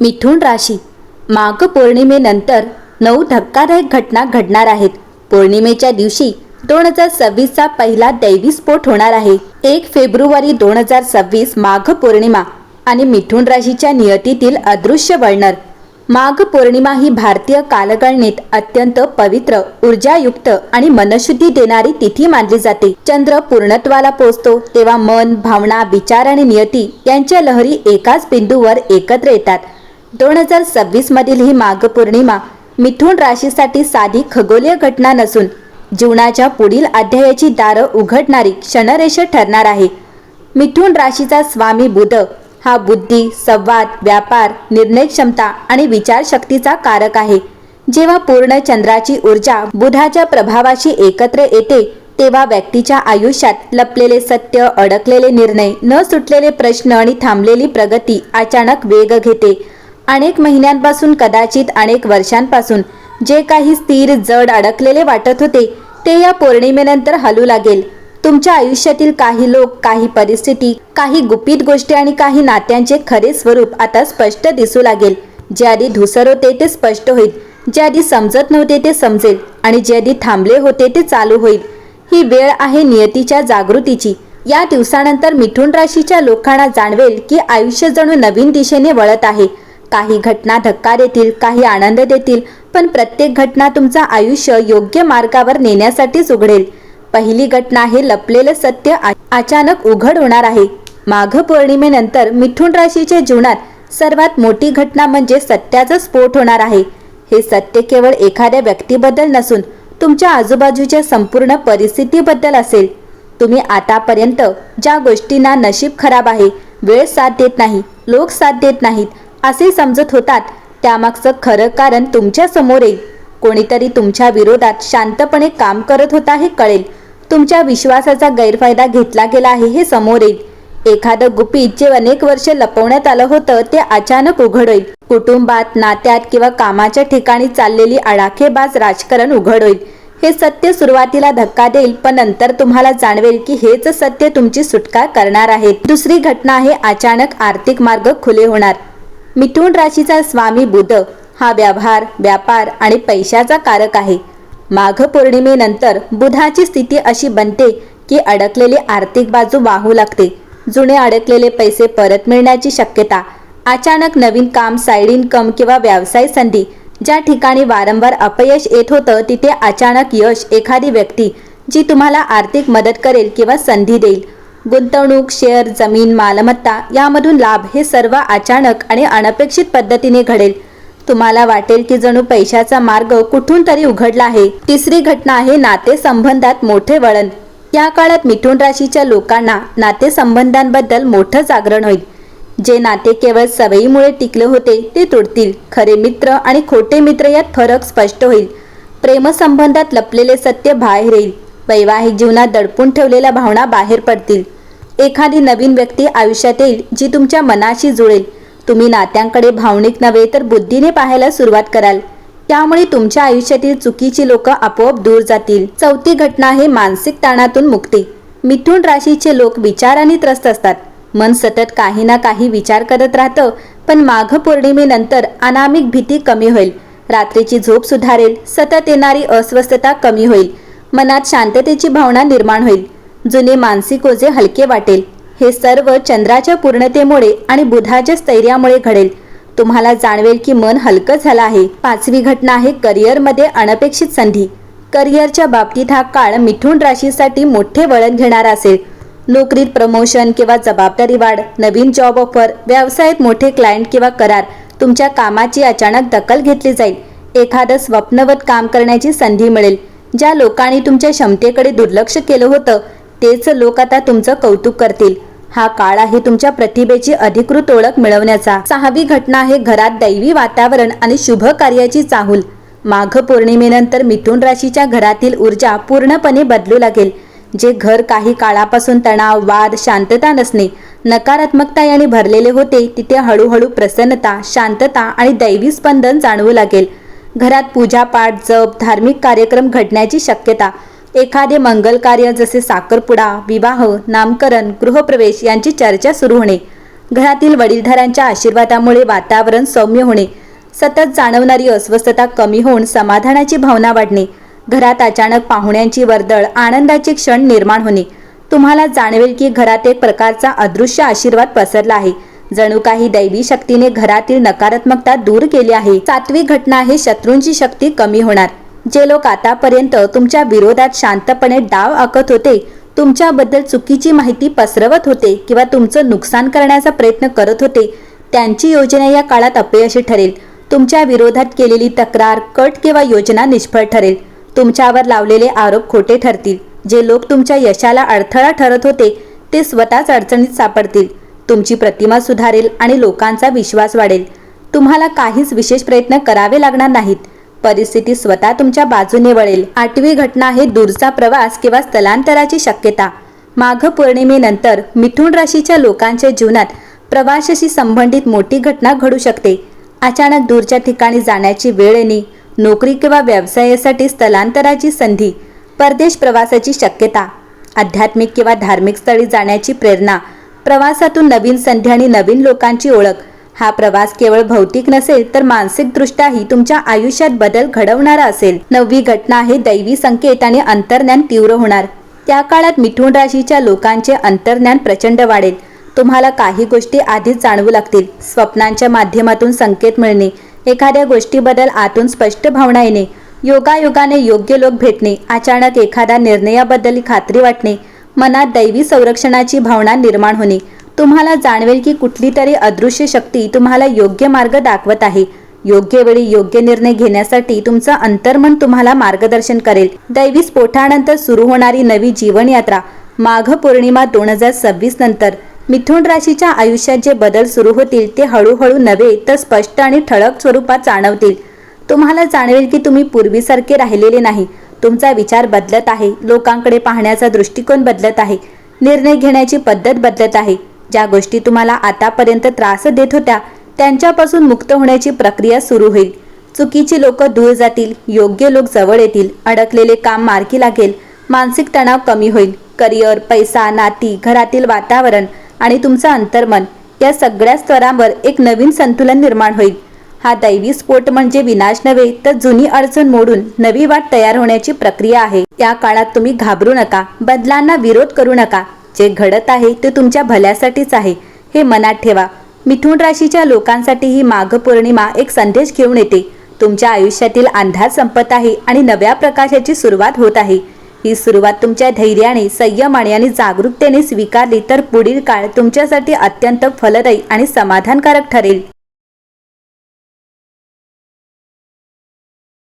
मिथुन राशी. माघ पौर्णिमेनंतर नऊ धक्कादायक घटना घडणार आहेत. पौर्णिमेच्या दिवशी दोन हजार सव्वीसचा पहिला दैवी स्फोट होणार आहे. एक फेब्रुवारी दोन हजार सव्वीस माघ पौर्णिमा आणि मिथुन राशीच्या नियतीतील अदृश्य वळणर. माघ पौर्णिमा ही भारतीय कालगणनेत अत्यंत पवित्र ऊर्जायुक्त आणि मनशुद्धी देणारी तिथी मानली जाते. चंद्र पूर्णत्वाला पोचतो तेव्हा मन भावना विचार आणि नियती यांच्या लहरी एकाच बिंदूवर एकत्र येतात. दोन हजार सव्वीस मधील ही माघ पौर्णिमा मिथुन राशीसाठी साधी खगोलीय घटना नसून जीवनाच्या पुढील अध्यायाची दारं उघडणारी क्षणरेष ठरणार आहे. मिथुन राशीचा स्वामी बुध हा बुद्धी संवाद व्यापार निर्णय क्षमता आणि विचारशक्तीचा कारक आहे. जेव्हा पूर्ण चंद्राची ऊर्जा बुधाच्या प्रभावाशी एकत्र येते तेव्हा व्यक्तीच्या आयुष्यात लपलेले सत्य अडकलेले निर्णय न सुटलेले प्रश्न आणि थांबलेली प्रगती अचानक वेग घेते. अनेक महिन्यांपासून कदाचित अनेक वर्षांपासून जे काही स्थिर जड अडकलेले वाटत होते ते या पौर्णिमेनंतर हलू लागेल. तुमच्या आयुष्यातील काही लोक काही परिस्थिती काही गुपित गोष्टी आणि काही नात्यांचे खरे स्वरूप आता स्पष्ट दिसू लागेल. जे आधी धुसर होते ते स्पष्ट होईल. जे आधी समजत नव्हते ते समजेल. आणि जे आधी थांबले होते ते चालू होईल. ही वेळ आहे नियतीच्या जागृतीची. या दिवसानंतर मिथुन राशीच्या लोकांना जाणवेल की आयुष्य जणू नवीन दिशेने वळत आहे. काही घटना धक्का देतील काही आनंद देतील पण प्रत्येक घटना तुमचं आयुष्य योग्य मार्गावर नेण्यासाठीच उघडेल. पहिली घटना हे लपलेलं सत्य अचानक उघड होणार आहे. माघ पौर्णिमेनंतर मिथुन राशीच्या जीवनात सर्वात मोठी घटना म्हणजे सत्याचा स्फोट होणार आहे. हे सत्य केवळ एखाद्या व्यक्तीबद्दल नसून तुमच्या आजूबाजूच्या संपूर्ण परिस्थितीबद्दल असेल. तुम्ही आतापर्यंत ज्या गोष्टींना नशीब खराब आहे वेळ साथ देत नाही लोक साथ देत नाहीत असे समजत होतात. त्यामागचं खरं कारण तुमच्यासमोर येईल कोणीतरी तुमच्या विरोधात शांतपणे काम करत होता हे कळेल. तुमच्या विश्वासाचा गैरफायदा घेतला गेला आहे हे समोर येईल. एखादं गुपित जे अनेक वर्ष लपवण्यात आलं होतं ते अचानक उघड होईल. कुटुंबात नात्यात किंवा कामाच्या ठिकाणी चाललेली आडाखेबाज राजकारण उघड होईल. हे सत्य सुरुवातीला धक्का देईल पण नंतर तुम्हाला जाणवेल की हेच सत्य तुमची सुटका करणार आहे. दुसरी घटना आहे अचानक आर्थिक मार्ग खुले होणार. मिथुन राशीचा स्वामी बुध हा व्यवहार व्यापार आणि पैशाचा कारक आहे. माघ पौर्णिमेनंतर बुधाची स्थिती अशी बनते की अडकलेली आर्थिक बाजू वाहू लागते. जुने अडकलेले पैसे परत मिळण्याची शक्यता अचानक नवीन काम साईड इन्कम किंवा व्यवसाय संधी ज्या ठिकाणी वारंवार अपयश येत होतं तिथे अचानक यश एखादी व्यक्ती जी तुम्हाला आर्थिक मदत करेल किंवा संधी देईल गुंतवणूक शेअर जमीन मालमत्ता यामधून लाभ हे सर्व अचानक आणि अनपेक्षित पद्धतीने घडेल. तुम्हाला वाटेल की जणू पैशाचा मार्ग कुठून तरी उघडला आहे. तिसरी घटना आहे नातेसंबंधात मोठे वळण. या काळात मिथुन राशीच्या लोकांना नातेसंबंधांबद्दल मोठं जागरण होईल. जे नाते केवळ सवयीमुळे टिकले होते ते तुटतील खरे मित्र आणि खोटे मित्र यात फरक स्पष्ट होईल. प्रेमसंबंधात लपलेले सत्य बाहेर येईल. वैवाहिक जीवनात दडपून ठेवलेल्या भावना बाहेर पडतील. एखादी नवीन व्यक्ती आयुष्यात येईल जी तुमच्या मनाशी जुळेल. तुम्ही नात्यांकडे भावनिक नव्हे तर बुद्धीने पाहायला सुरुवात कराल. त्यामुळे तुमच्या आयुष्यातील चुकीची लोक आपोआप दूर जातील. चौथी घटना आहे मानसिक ताणातून मुक्ती. मिथुन राशीचे लोक विचाराने त्रस्त असतात. मन सतत काही ना काही विचार करत राहतं पण माघ पौर्णिमेनंतर अनामिक भीती कमी होईल. रात्रीची झोप सुधारेल सतत येणारी अस्वस्थता कमी होईल. मनात शांततेची भावना निर्माण होईल. जुने मानसिक ओझे हलके वाटेल. हे सर्व चंद्राच्या पूर्णतेमुळे आणि बुधाच्या स्थैर्यामुळे घडेल. तुम्हाला जाणवेल की मन हलकं झालं आहे. पाचवी घटना आहे करिअरमध्ये अनपेक्षित संधी. करिअरच्या बाबतीत हा काळ मिथुन राशीसाठी मोठे वळण घेणारा असेल. नोकरीत प्रमोशन किंवा जबाबदारी वाढ नवीन जॉब ऑफर व्यवसायात मोठे क्लायंट किंवा करार तुमच्या कामाची अचानक दखल घेतली जाईल. एखादं स्वप्नवत काम करण्याची संधी मिळेल. ज्या लोकांनी तुमच्या क्षमतेकडे दुर्लक्ष केलं होतं तेच लोक आता तुमचं कौतुक करतील. हा काळ आहे तुमच्या प्रतिभेची अधिकृत ओळख मिळवण्याचा. सहावी घटना आहे घरात दैवी वातावरण आणि शुभ कार्याची चाहूल. माघ पौर्णिमेनंतर मिथुन राशीच्या घरातील ऊर्जा पूर्णपणे बदलू लागेल. जे घर काही काळापासून तणाव वाद शांतता नसणे नकारात्मकता याने भरलेले होते तिथे हळूहळू प्रसन्नता शांतता आणि दैवी स्पंदन जाणवू लागेल. घरात पूजापाठ जप धार्मिक कार्यक्रम घडण्याची शक्यता एखादे मंगल कार्य जसे साखरपुडा विवाह नामकरण गृहप्रवेश यांची चर्चा सुरू होणे घरातील वडीलधाऱ्यांच्या आशीर्वादामुळे वातावरण सौम्य होणे सतत जाणवणारी अस्वस्थता कमी होऊन समाधानाची भावना वाढणे घरात अचानक पाहुण्यांची वर्दळ आनंदाचे क्षण निर्माण होणे तुम्हाला जाणवेल की घरात एक प्रकारचा अदृश्य आशीर्वाद पसरला आहे. जणू काही दैवी शक्तीने घरातील नकारात्मकता दूर केली आहे. सातवी घटना आहे शत्रूंची शक्ती कमी होणार. जे लोक आतापर्यंत तुमच्या विरोधात शांतपणे डाव आखत होते तुमच्याबद्दल चुकीची माहिती पसरवत होते किंवा तुमचं नुकसान करण्याचा प्रयत्न करत होते त्यांची योजना या काळात अपयशी ठरेल. तुमच्या विरोधात केलेली तक्रार कट किंवा योजना निष्फळ ठरेल. तुमच्यावर लावलेले आरोप खोटे ठरतील. जे लोक तुमच्या यशाला अडथळा ठरत होते ते स्वतःच अडचणीत सापडतील. तुमची प्रतिमा सुधारेल आणि लोकांचा विश्वास वाढेल. तुम्हाला काहीच विशेष प्रयत्न करावे लागणार नाहीत. परिस्थिती स्वतः तुमच्या बाजूने वळेल. आठवी घटना आहे दूरचा प्रवास किंवा स्थलांतराची शक्यता. माघ पौर्णिमेनंतर मिथुन राशीच्या लोकांच्या जीवनात प्रवाशाशी संबंधित मोठी घटना घडू शकते. अचानक दूरच्या ठिकाणी जाण्याची वेळ येणे नोकरी किंवा व्यवसायासाठी स्थलांतराची संधी परदेश प्रवासाची शक्यता आध्यात्मिक किंवा धार्मिक स्थळी जाण्याची प्रेरणा प्रवासातून नवीन संधी आणि नवीन लोकांची ओळख हा प्रवास केवळ भौतिक नसेल तर मानसिकदृष्ट्याही तुमच्या आयुष्यात बदल घडवणारा असेल. नववी घटना आहे दैवी संकेत आणि अंतर्ज्ञान तीव्र होणार. त्या काळात मिथुन राशीच्या लोकांचे अंतर्ज्ञान प्रचंड वाढेल. तुम्हाला काही गोष्टी आधीच जाणवू लागतील. स्वप्नांच्या माध्यमातून संकेत मिळणे एखाद्या गोष्टीबद्दल आतून स्पष्ट भावना येणे योगायोगाने योग्य लोक भेटणे अचानक एखाद्या निर्णयाबद्दल खात्री वाटणे मनात दैवी संरक्षणाची भावना निर्माण होणे तुम्हाला जाणवेल की कुठली तरी अदृश्य शक्ती तुम्हाला योग्य मार्ग दाखवत आहे. योग्य वेळी योग्य निर्णय घेण्यासाठी तुमचं अंतर्मन तुम्हाला मार्गदर्शन करेल. दैवी स्फोटानंतर सुरू होणारी नवी जीवनयात्रा माघ पौर्णिमा दोन हजार सव्वीस नंतर. मिथुन राशीच्या आयुष्यात जे बदल सुरू होतील ते हळूहळू नव्हे तर स्पष्ट आणि ठळक स्वरूपात जाणवतील. तुम्हाला जाणवेल की तुम्ही पूर्वीसारखे राहिलेले नाही. तुमचा विचार बदलत आहे. लोकांकडे पाहण्याचा दृष्टिकोन बदलत आहे. निर्णय घेण्याची पद्धत बदलत आहे. ज्या गोष्टी तुम्हाला आतापर्यंत त्रास देत होत्या त्यांच्यापासून मुक्त होण्याची प्रक्रिया सुरू होईल. चुकीची लोक दूर जातील योग्य लोक जवळ येतील अडकलेले काम मार्गी लागेल मानसिक तणाव कमी होईल. करिअर पैसा नाती घरातील वातावरण आणि तुमचं अंतर्मन या सगळ्या स्तरांवर एक नवीन संतुलन निर्माण होईल. हा दैवी स्फोट म्हणजे विनाश नव्हे तर जुनी अडचण मोडून नवी वाट तयार होण्याची प्रक्रिया आहे. या काळात तुम्ही घाबरू नका बदलांना विरोध करू नका जे घडत आहे ते तुमच्या भल्यासाठीच आहे. हे मनात ठेवा. मिथुन राशीच्या लोकांसाठी ही माघ पौर्णिमा एक संदेश घेऊन येते. तुमच्या आयुष्यातील अंधार संपत आहे आणि नव्या प्रकाशाची सुरुवात होत आहे. ही सुरुवात तुमच्या धैर्याने संयमाने आणि जागरूकतेने स्वीकारली तर पुढील काळ तुमच्यासाठी अत्यंत फलदायी आणि समाधानकारक ठरेल.